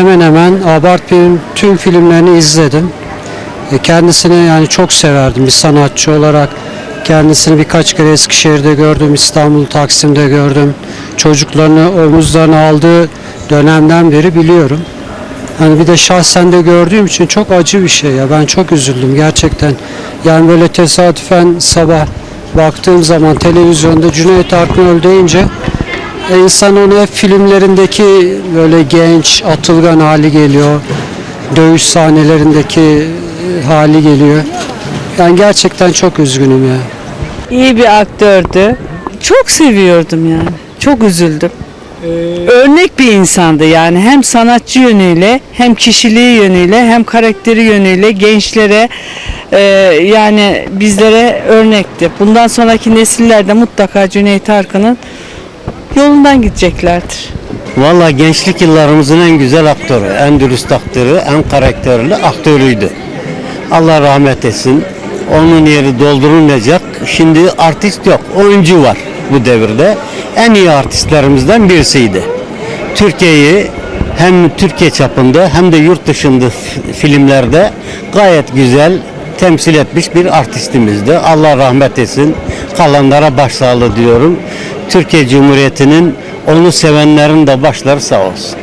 Hemen hemen abartmayayım tüm filmlerini izledim. E, Kendisini yani çok severdim bir sanatçı olarak. Kendisini birkaç kere Eskişehir'de gördüm, İstanbul Taksim'de gördüm. Çocuklarını omuzlarına aldığı dönemden beri biliyorum. Hani bir de şahsen de gördüğüm için çok acı bir şey ya. Ben çok üzüldüm gerçekten. Yani böyle tesadüfen sabah baktığım zaman televizyonda Cüneyt Arkın öldü deyince e, insan onu hep filmlerindeki böyle genç, atılgan hali geliyor. Dövüş sahnelerindeki e, hali geliyor. Yani gerçekten çok üzgünüm ya. İyi bir aktördü. Çok seviyordum yani. Çok üzüldüm. Örnek bir insandı yani hem sanatçı yönüyle hem kişiliği yönüyle hem karakteri yönüyle gençlere e, yani bizlere örnekti. Bundan sonraki nesillerde mutlaka Cüneyt Arkın'ın yolundan gideceklerdir. Valla gençlik yıllarımızın en güzel aktörü, en dürüst aktörü, en karakterli aktörüydü. Allah rahmet etsin. Onun yeri doldurulmayacak. Şimdi artist yok, oyuncu var bu devirde. En iyi artistlerimizden birisiydi. Türkiye'yi hem Türkiye çapında hem de yurt dışında filmlerde gayet güzel temsil etmiş bir artistimizdi. Allah rahmet etsin. Kalanlara başsağlığı diyorum. Türkiye Cumhuriyeti'nin onu sevenlerin de başları sağ olsun.